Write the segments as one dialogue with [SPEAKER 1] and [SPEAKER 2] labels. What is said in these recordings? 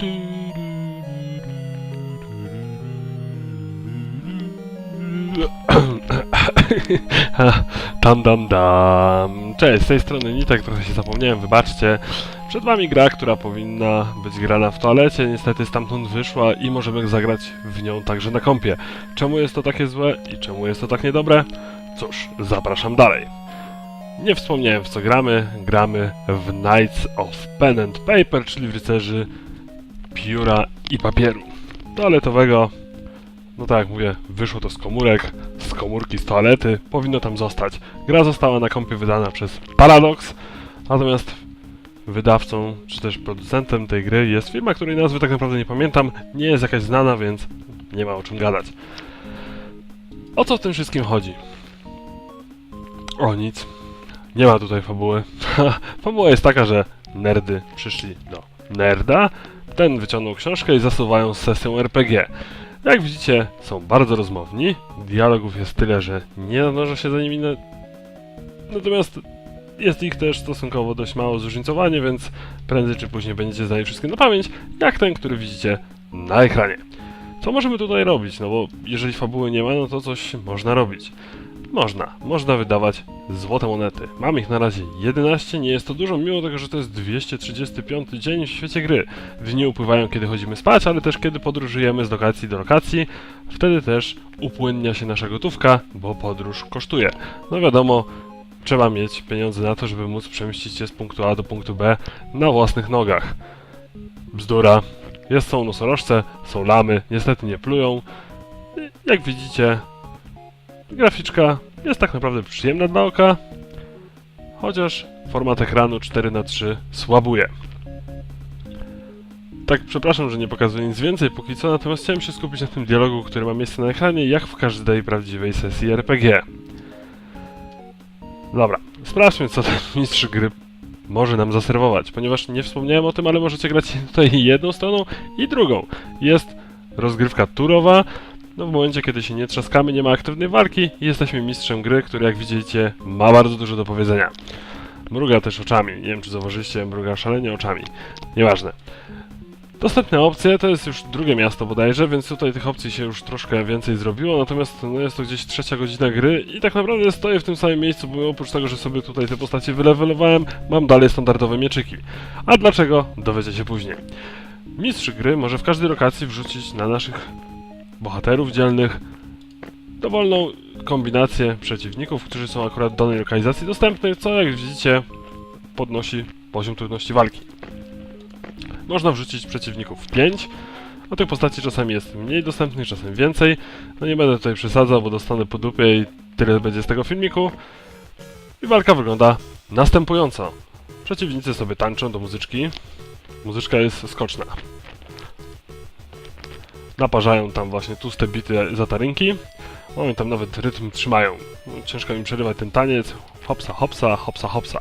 [SPEAKER 1] Tam dam dam. Cześć, z tej strony Nitek, trochę się zapomniałem, wybaczcie. Przed wami gra, która powinna być grana w toalecie, niestety stamtąd wyszła i możemy zagrać w nią także na kompie. Czemu jest to takie złe i czemu jest to tak niedobre? Cóż, zapraszam dalej. Nie wspomniałem w co gramy, gramy w Knights of Pen and Paper, czyli w rycerzy pióra i papieru. Toaletowego, no tak jak mówię, wyszło to z komórek, z komórki, z toalety, powinno tam zostać. Gra została na kompie wydana przez Paradox, natomiast wydawcą, czy też producentem tej gry jest firma, której nazwy tak naprawdę nie pamiętam, nie jest jakaś znana, więc nie ma o czym gadać. O co w tym wszystkim chodzi? O nic. Nie ma tutaj fabuły. Fabuła jest taka, że nerdy przyszli do nerda, ten wyciągnął książkę i zasuwają z sesją RPG. Jak widzicie, są bardzo rozmowni, dialogów jest tyle, że nie nadąża się za nimi, na... natomiast jest ich też stosunkowo dość mało zróżnicowanie, więc prędzej czy później będziecie znali wszystkie na pamięć, jak ten, który widzicie na ekranie. Co możemy tutaj robić? No bo jeżeli fabuły nie ma, no to coś można robić. Można. Można wydawać złote monety. Mam ich na razie 11, nie jest to dużo, mimo tego, że to jest 235 dzień w świecie gry. Dni upływają, kiedy chodzimy spać, ale też kiedy podróżujemy z lokacji do lokacji. Wtedy też upłynnia się nasza gotówka, bo podróż kosztuje. No wiadomo, trzeba mieć pieniądze na to, żeby móc przemieścić się z punktu A do punktu B na własnych nogach. Bzdura. Jest, są nosorożce, są lamy, niestety nie plują. Jak widzicie, Graficzka jest tak naprawdę przyjemna dla oka, chociaż format ekranu 4 na 3 słabuje. Tak, przepraszam, że nie pokazuję nic więcej póki co, natomiast chciałem się skupić na tym dialogu, który ma miejsce na ekranie, jak w każdej prawdziwej sesji RPG. Dobra, sprawdźmy, co ten mistrz gry może nam zaserwować, ponieważ nie wspomniałem o tym, ale możecie grać tutaj jedną stroną i drugą. Jest rozgrywka turowa, no w momencie, kiedy się nie trzaskamy, nie ma aktywnej walki i jesteśmy mistrzem gry, który jak widzicie ma bardzo dużo do powiedzenia. Mruga też oczami. Nie wiem, czy zauważyliście, mruga szalenie oczami. Nieważne. Dostępne opcje to jest już drugie miasto bodajże, więc tutaj tych opcji się już troszkę więcej zrobiło, natomiast no, jest to gdzieś trzecia godzina gry i tak naprawdę stoję w tym samym miejscu, bo oprócz tego, że sobie tutaj te postacie wylewelowałem, mam dalej standardowe mieczyki. A dlaczego? Dowiecie się później. Mistrz gry może w każdej lokacji wrzucić na naszych bohaterów dzielnych, dowolną kombinację przeciwników, którzy są akurat w danej lokalizacji dostępnych, co jak widzicie podnosi poziom trudności walki. Można wrzucić przeciwników 5, a tych postaci czasami jest mniej dostępnych, czasem więcej. No nie będę tutaj przesadzał, bo dostanę po dupie i tyle będzie z tego filmiku. I walka wygląda następująco. Przeciwnicy sobie tańczą do muzyczki. Muzyczka jest skoczna naparzają tam właśnie tłuste bity za tarynki. Oni tam nawet rytm trzymają. No, Ciężko im przerywać ten taniec. Hopsa, hopsa, hopsa, hopsa.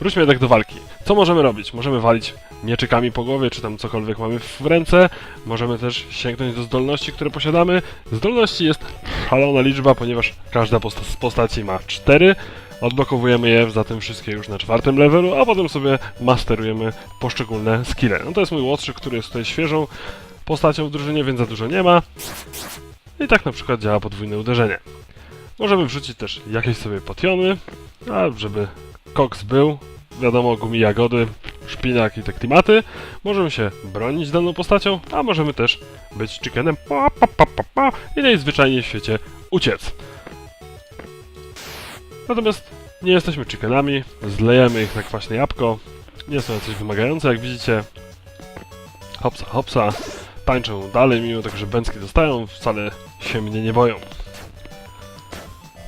[SPEAKER 1] Wróćmy jednak do walki. Co możemy robić? Możemy walić mieczykami po głowie, czy tam cokolwiek mamy w ręce. Możemy też sięgnąć do zdolności, które posiadamy. Zdolności jest szalona liczba, ponieważ każda posta z postaci ma 4. Odblokowujemy je zatem wszystkie już na czwartym levelu, a potem sobie masterujemy poszczególne skille. No to jest mój łotrzyk, który jest tutaj świeżą postacią w drużynie, więc za dużo nie ma. I tak na przykład działa podwójne uderzenie. Możemy wrzucić też jakieś sobie potiony, a żeby koks był, wiadomo, gumi jagody, szpinak i te klimaty. Możemy się bronić daną postacią, a możemy też być chickenem pa, pa, pa, pa, pa, i najzwyczajniej w świecie uciec. Natomiast nie jesteśmy chickenami, zlejemy ich na kwaśne jabłko, nie są jacyś wymagające, jak widzicie. Hopsa, hopsa, tańczą dalej, mimo tego, że bęcki dostają, wcale się mnie nie boją.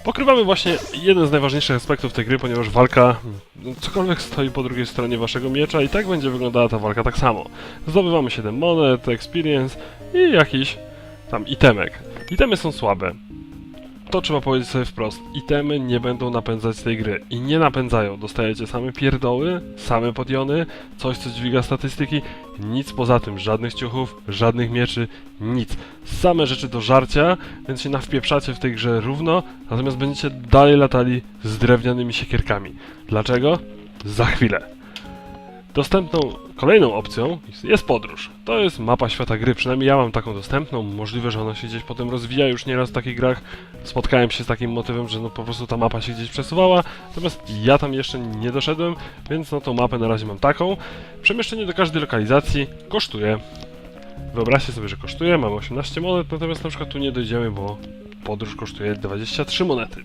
[SPEAKER 1] Pokrywamy właśnie jeden z najważniejszych aspektów tej gry, ponieważ walka, no, cokolwiek stoi po drugiej stronie waszego miecza i tak będzie wyglądała ta walka tak samo. Zdobywamy 7 monet, experience i jakiś tam itemek. Itemy są słabe. To trzeba powiedzieć sobie wprost. Itemy nie będą napędzać tej gry. I nie napędzają. Dostajecie same pierdoły, same podiony, coś co dźwiga statystyki. Nic poza tym. Żadnych ciuchów, żadnych mieczy, nic. Same rzeczy do żarcia, więc się nawpieprzacie w tej grze równo, natomiast będziecie dalej latali z drewnianymi siekierkami. Dlaczego? Za chwilę. Dostępną Kolejną opcją jest podróż. To jest mapa świata gry, przynajmniej ja mam taką dostępną. Możliwe, że ona się gdzieś potem rozwija. Już nieraz w takich grach spotkałem się z takim motywem, że no po prostu ta mapa się gdzieś przesuwała. Natomiast ja tam jeszcze nie doszedłem, więc no tą mapę na razie mam taką. Przemieszczenie do każdej lokalizacji kosztuje. Wyobraźcie sobie, że kosztuje, mamy 18 monet, natomiast na przykład tu nie dojdziemy, bo podróż kosztuje 23 monety.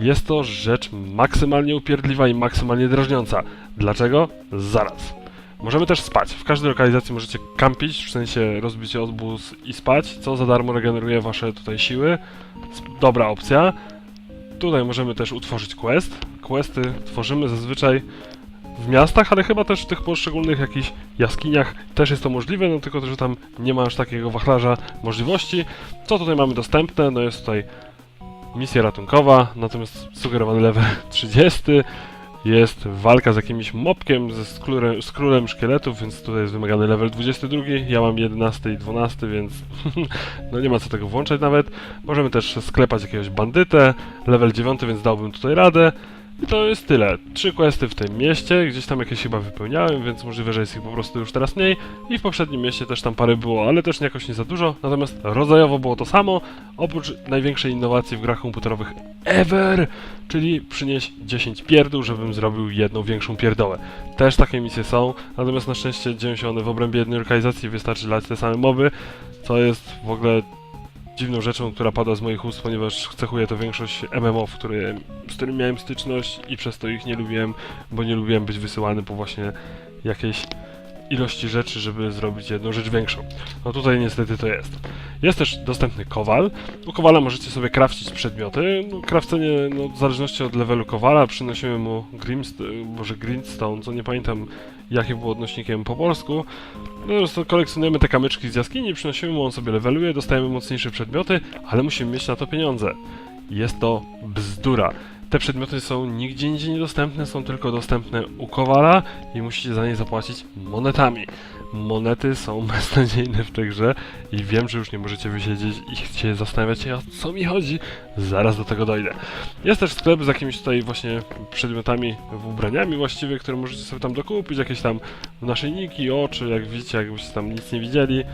[SPEAKER 1] Jest to rzecz maksymalnie upierdliwa i maksymalnie drażniąca. Dlaczego? Zaraz. Możemy też spać. W każdej lokalizacji możecie kampić, w sensie rozbicie odbóz i spać, co za darmo regeneruje wasze tutaj siły. Dobra opcja. Tutaj możemy też utworzyć quest. Questy tworzymy zazwyczaj w miastach, ale chyba też w tych poszczególnych jakichś jaskiniach też jest to możliwe, no tylko że tam nie ma aż takiego wachlarza możliwości. Co tutaj mamy dostępne? No jest tutaj misja ratunkowa, natomiast sugerowany level 30 jest walka z jakimś mopkiem, ze skrólem, z królem szkieletów, więc tutaj jest wymagany level 22, ja mam 11 i 12, więc no nie ma co tego włączać nawet. Możemy też sklepać jakiegoś bandytę, level 9, więc dałbym tutaj radę. I to jest tyle. Trzy questy w tym mieście, gdzieś tam jakieś chyba wypełniałem, więc możliwe, że jest ich po prostu już teraz mniej. I w poprzednim mieście też tam parę było, ale też jakoś nie za dużo. Natomiast rodzajowo było to samo, oprócz największej innowacji w grach komputerowych ever, czyli przynieść 10 pierdół, żebym zrobił jedną większą pierdołę. Też takie misje są, natomiast na szczęście dzieją się one w obrębie jednej lokalizacji, wystarczy lać te same moby, co jest w ogóle dziwną rzeczą, która pada z moich ust, ponieważ cechuje to większość MMO, które, z którym miałem styczność i przez to ich nie lubiłem, bo nie lubiłem być wysyłany po właśnie jakiejś ilości rzeczy, żeby zrobić jedną rzecz większą. No tutaj niestety to jest. Jest też dostępny kowal. U kowala możecie sobie krawcić przedmioty. No, krawcenie, no, w zależności od levelu kowala, przynosimy mu grimst, może greenstone, co nie pamiętam jakie było odnośnikiem po polsku. No kolekcjonujemy te kamyczki z jaskini, przynosimy mu, on sobie leveluje, dostajemy mocniejsze przedmioty, ale musimy mieć na to pieniądze. Jest to bzdura. Te przedmioty są nigdzie indziej niedostępne, są tylko dostępne u Kowala i musicie za nie zapłacić monetami. Monety są beznadziejne w tej grze i wiem, że już nie możecie wysiedzieć i się zastanawiacie, o co mi chodzi. Zaraz do tego dojdę. Jest też sklep z jakimiś tutaj właśnie przedmiotami, ubraniami właściwie, które możecie sobie tam dokupić, jakieś tam naszyjniki, oczy, jak widzicie, jakbyście tam nic nie widzieli.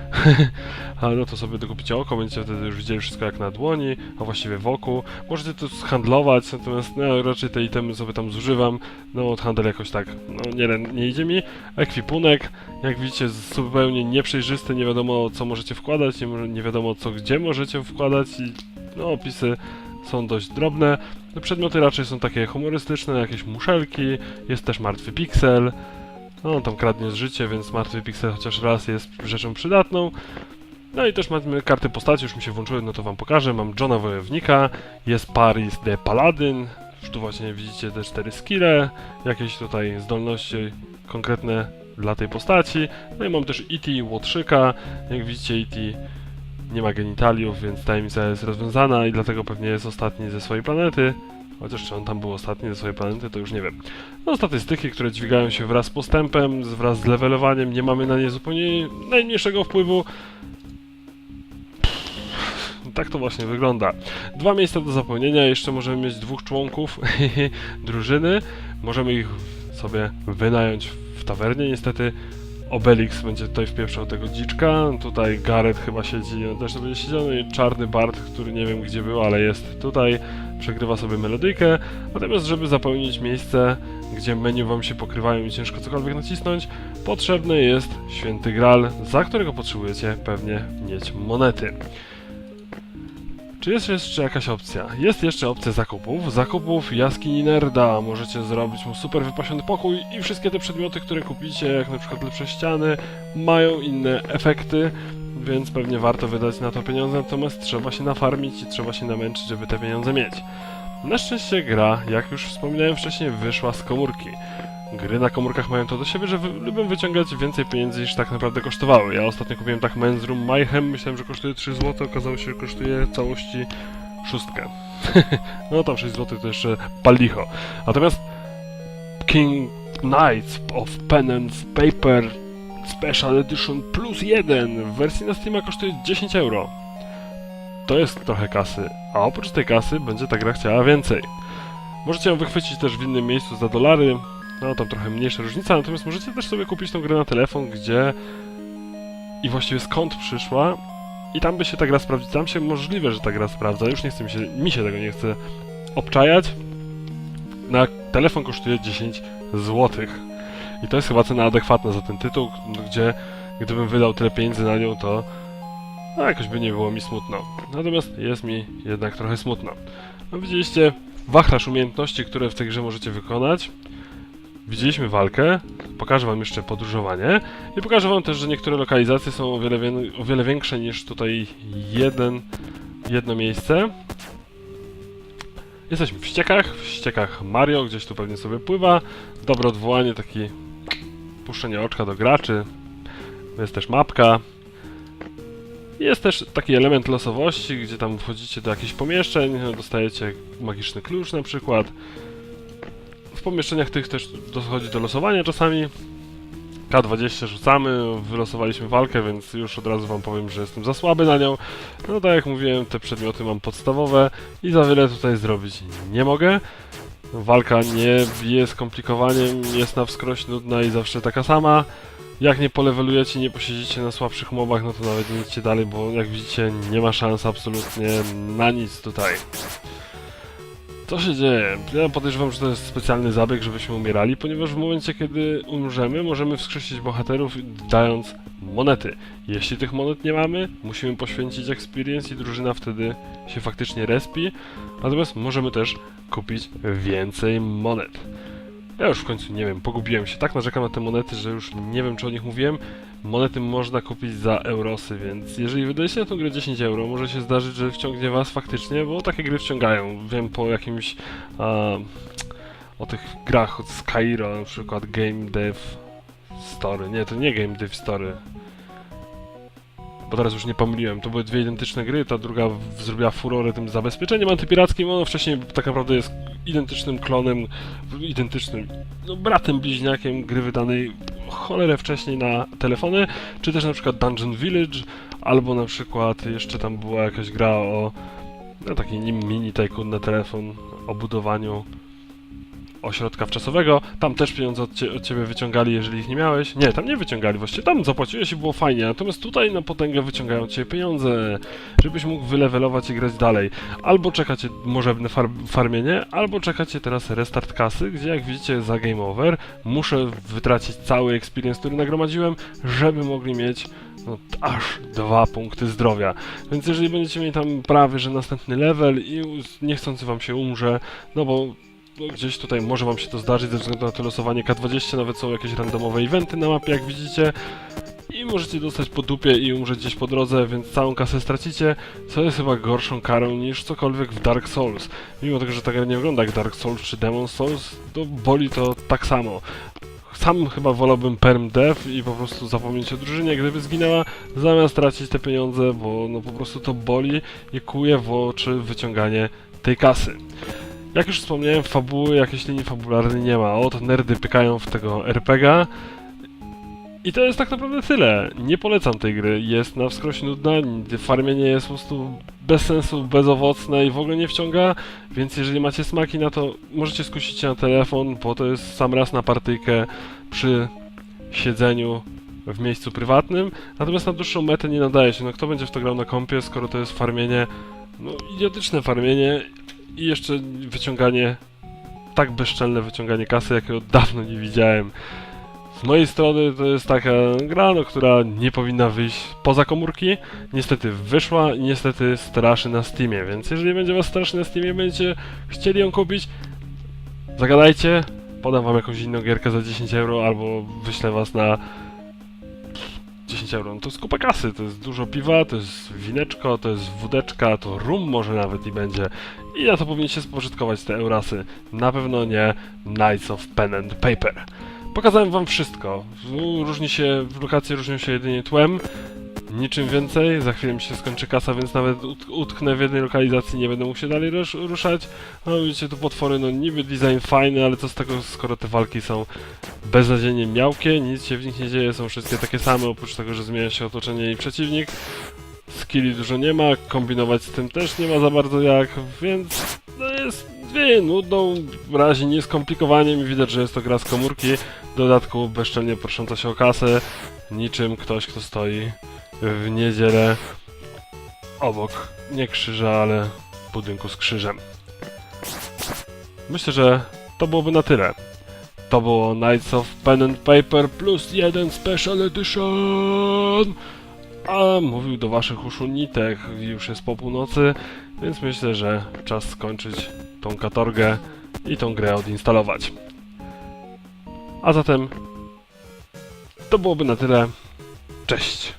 [SPEAKER 1] Ale no to sobie dokupicie oko, będziecie wtedy już widzieli wszystko jak na dłoni, a właściwie wokół. Możecie to handlować, natomiast no, raczej te itemy sobie tam zużywam. No handel jakoś tak, no nie, nie idzie mi. Ekwipunek, jak widzicie, zupełnie nieprzejrzysty, nie wiadomo co możecie wkładać, nie, nie wiadomo co gdzie możecie wkładać i no opisy są dość drobne. No, przedmioty raczej są takie humorystyczne, jakieś muszelki, jest też martwy piksel. No, on tam kradnie życie, więc martwy piksel chociaż raz jest rzeczą przydatną. No i też mamy karty postaci, już mi się włączyły, no to wam pokażę. Mam Johna Wojownika, jest Paris de Paladin, tu właśnie widzicie te cztery skille, jakieś tutaj zdolności konkretne dla tej postaci. No i mam też E.T. Łotrzyka, jak widzicie E.T. nie ma genitaliów, więc tajemnica jest rozwiązana i dlatego pewnie jest ostatni ze swojej planety. Chociaż czy on tam był ostatni ze swojej planety, to już nie wiem. No statystyki, które dźwigają się wraz z postępem, wraz z levelowaniem, nie mamy na nie zupełnie najmniejszego wpływu. Tak to właśnie wygląda. Dwa miejsca do zapełnienia, jeszcze możemy mieć dwóch członków drużyny. Możemy ich sobie wynająć tawernie. Niestety Obelix będzie tutaj wpieprzał tego dziczka. Tutaj Gareth chyba siedzi, on też będzie siedział. No i czarny Bart, który nie wiem gdzie był, ale jest tutaj. Przegrywa sobie melodyjkę. Natomiast, żeby zapełnić miejsce, gdzie menu wam się pokrywają i ciężko cokolwiek nacisnąć, potrzebny jest święty Graal, za którego potrzebujecie pewnie mieć monety. Czy jest jeszcze jakaś opcja? Jest jeszcze opcja zakupów. Zakupów jaskini nerda. Możecie zrobić mu super wypasiony pokój i wszystkie te przedmioty, które kupicie, jak na przykład lepsze ściany, mają inne efekty, więc pewnie warto wydać na to pieniądze, natomiast trzeba się nafarmić i trzeba się namęczyć, żeby te pieniądze mieć. Na szczęście gra, jak już wspominałem wcześniej, wyszła z komórki. Gry na komórkach mają to do siebie, że lubią wyciągać więcej pieniędzy niż tak naprawdę kosztowały. Ja ostatnio kupiłem tak Men's Room Mayhem, myślałem, że kosztuje 3 zł, okazało się, że kosztuje całości szóstkę. no tam 6 zł to jeszcze palicho. Natomiast King Knights of Penance Paper Special Edition plus 1 w wersji na Steama kosztuje 10 euro. To jest trochę kasy, a oprócz tej kasy będzie ta gra chciała więcej. Możecie ją wychwycić też w innym miejscu za dolary. No tam trochę mniejsza różnica, natomiast możecie też sobie kupić tą grę na telefon, gdzie i właściwie skąd przyszła i tam by się ta gra sprawdzić, tam się możliwe, że ta gra sprawdza, już nie chce mi się, mi się tego nie chce obczajać. Na telefon kosztuje 10 zł. I to jest chyba cena adekwatna za ten tytuł, gdzie gdybym wydał tyle pieniędzy na nią, to no, jakoś by nie było mi smutno. Natomiast jest mi jednak trochę smutno. No, widzieliście wachlarz umiejętności, które w tej grze możecie wykonać. Widzieliśmy walkę, pokażę wam jeszcze podróżowanie i pokażę wam też, że niektóre lokalizacje są o wiele, o wiele większe niż tutaj jeden, jedno miejsce. Jesteśmy w ściekach, w ściekach Mario, gdzieś tu pewnie sobie pływa. Dobre odwołanie, taki puszczenie oczka do graczy. Jest też mapka. Jest też taki element losowości, gdzie tam wchodzicie do jakichś pomieszczeń, dostajecie magiczny klucz na przykład. Pomieszczeniach tych też dochodzi do losowania czasami. K20 rzucamy, wylosowaliśmy walkę, więc już od razu wam powiem, że jestem za słaby na nią. No tak jak mówiłem, te przedmioty mam podstawowe i za wiele tutaj zrobić nie mogę. Walka nie jest skomplikowaniem, jest na wskroś nudna i zawsze taka sama. Jak nie polewelujecie, nie posiedzicie na słabszych mobach, no to nawet nie idźcie dalej, bo jak widzicie nie ma szans absolutnie na nic tutaj. Co się dzieje? Ja podejrzewam, że to jest specjalny zabieg, żebyśmy umierali, ponieważ w momencie, kiedy umrzemy, możemy wskrzesić bohaterów dając monety. Jeśli tych monet nie mamy, musimy poświęcić experience i drużyna wtedy się faktycznie respi, natomiast możemy też kupić więcej monet. Ja już w końcu nie wiem, pogubiłem się. Tak narzekam na te monety, że już nie wiem, czy o nich mówiłem. Monety można kupić za eurosy, więc jeżeli wydajecie na tą grę 10 euro, może się zdarzyć, że wciągnie was faktycznie, bo takie gry wciągają. Wiem po jakimś... A, o tych grach od Skyro, na przykład Game Dev Story. Nie, to nie Game Dev Story. Bo teraz już nie pomyliłem, to były dwie identyczne gry, ta druga zrobiła furorę tym zabezpieczeniem antypirackim, ono wcześniej tak naprawdę jest identycznym klonem, identycznym, no bratem bliźniakiem gry wydanej cholerę wcześniej na telefony, czy też na przykład Dungeon Village, albo na przykład jeszcze tam była jakaś gra o no, taki mini tycoon na telefon, o budowaniu ośrodka wczasowego. Tam też pieniądze od, cie, od ciebie wyciągali, jeżeli ich nie miałeś. Nie, tam nie wyciągali właściwie, tam zapłaciłeś i było fajnie. Natomiast tutaj na potęgę wyciągają od ciebie pieniądze, żebyś mógł wylewelować i grać dalej. Albo czekacie możebne far farmienie, albo czekacie teraz restart kasy, gdzie jak widzicie za game over muszę wytracić cały experience, który nagromadziłem, żeby mogli mieć no, aż dwa punkty zdrowia. Więc jeżeli będziecie mieli tam prawie, że następny level i niechcący wam się umrze, no bo gdzieś tutaj może wam się to zdarzyć ze względu na to losowanie K20, nawet są jakieś randomowe eventy na mapie, jak widzicie. I możecie dostać po dupie i umrzeć gdzieś po drodze, więc całą kasę stracicie, co jest chyba gorszą karą niż cokolwiek w Dark Souls. Mimo tego, że ta gra nie wygląda jak Dark Souls czy Demon Souls, to boli to tak samo. Sam chyba wolałbym perm dev i po prostu zapomnieć o drużynie, gdyby zginęła, zamiast tracić te pieniądze, bo no po prostu to boli i kuje w oczy wyciąganie tej kasy. Jak już wspomniałem, fabuły, jakiejś linii fabularnej nie ma. Od nerdy pykają w tego RPGa. I to jest tak naprawdę tyle. Nie polecam tej gry. Jest na wskroś nudna, farmienie jest po prostu bez sensu, bezowocne i w ogóle nie wciąga, więc jeżeli macie smaki na to, możecie skusić się na telefon, bo to jest sam raz na partyjkę przy siedzeniu w miejscu prywatnym, natomiast na dłuższą metę nie nadaje się. No kto będzie w to grał na kompie, skoro to jest farmienie, no idiotyczne farmienie i jeszcze wyciąganie, tak bezczelne wyciąganie kasy, jakiego dawno nie widziałem. Z mojej strony to jest taka gra, no, która nie powinna wyjść poza komórki. Niestety wyszła i niestety straszy na Steamie, więc jeżeli będzie was straszy na Steamie, będziecie chcieli ją kupić, zagadajcie, podam wam jakąś inną gierkę za 10 euro, albo wyślę was na 10 euro. No to jest kupa kasy, to jest dużo piwa, to jest wineczko, to jest wódeczka, to rum może nawet i będzie. I na to powinniście spożytkować te eurasy. Na pewno nie Knights of Pen and Paper. Pokazałem wam wszystko. Różni się, lokacje różnią się jedynie tłem. Niczym więcej, za chwilę mi się skończy kasa, więc nawet ut- utknę w jednej lokalizacji, nie będę mógł się dalej rusz- ruszać. No widzicie, tu potwory, no niby design fajny, ale co z tego, skoro te walki są beznadziejnie miałkie, nic się w nich nie dzieje, są wszystkie takie same, oprócz tego, że zmienia się otoczenie i przeciwnik. Skilli dużo nie ma, kombinować z tym też nie ma za bardzo jak, więc no jest wieje nudną, razi nieskomplikowaniem i widać, że jest to gra z komórki. W dodatku bezczelnie prosząca się o kasę, niczym ktoś, kto stoi w niedzielę obok, nie krzyża, ale budynku z krzyżem. Myślę, że to byłoby na tyle. To było Knights of Pen and Paper plus jeden Special Edition! A mówił do waszych uszu Nitek, już jest po północy, więc myślę, że czas skończyć tą katorgę i tą grę odinstalować. A zatem to byłoby na tyle. Cześć!